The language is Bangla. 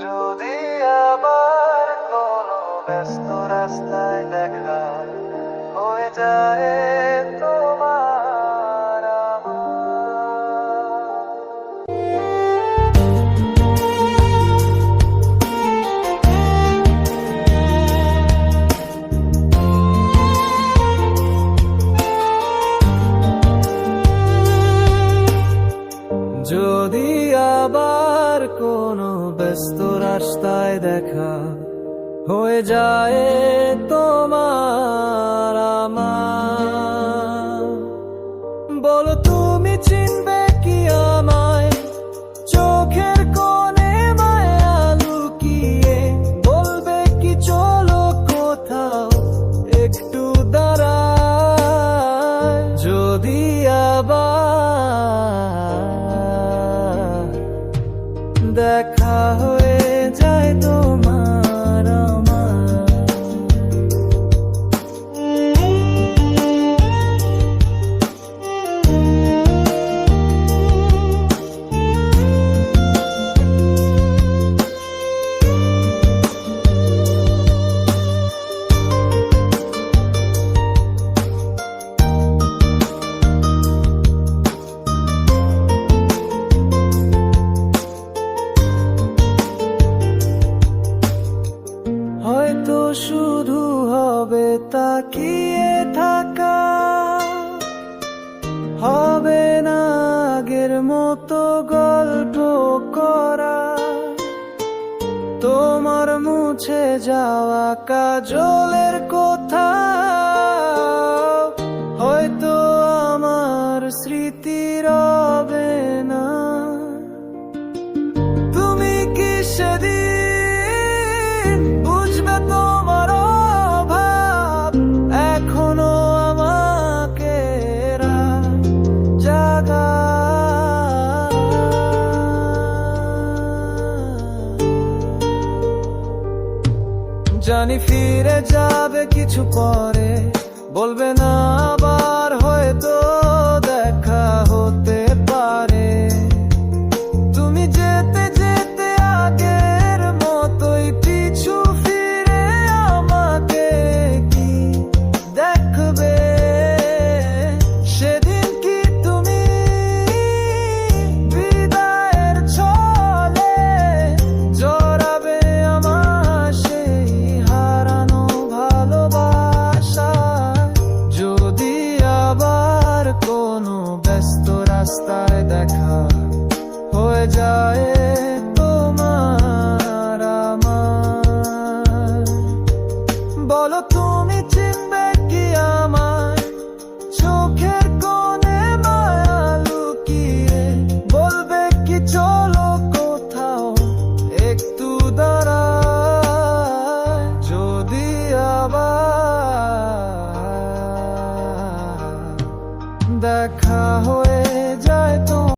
যদি আবার কোনো ব্যস্ত রাস্তায় দেখা হয়ে যায় তোমার যদি আবার কোনো ব্যস্ত রাস্তায় দেখা হয়ে যায় তোমার আমার। বলো, তুমি চিনবে কি আমায়? চোখের কোণে মায়া লুকিয়ে বলবে কি, চলো কোথাও একটু দাঁড়ায়। যদি আবার দেখা হয়ে যায় তোমার তাকিয়ে থাকা হবে না আগের মতো গল্প করা। তোমার মুছে যাওয়া কাজলের কথা জানি ফিরে যাবে কিছু পরে। বলবে না আবার দেখা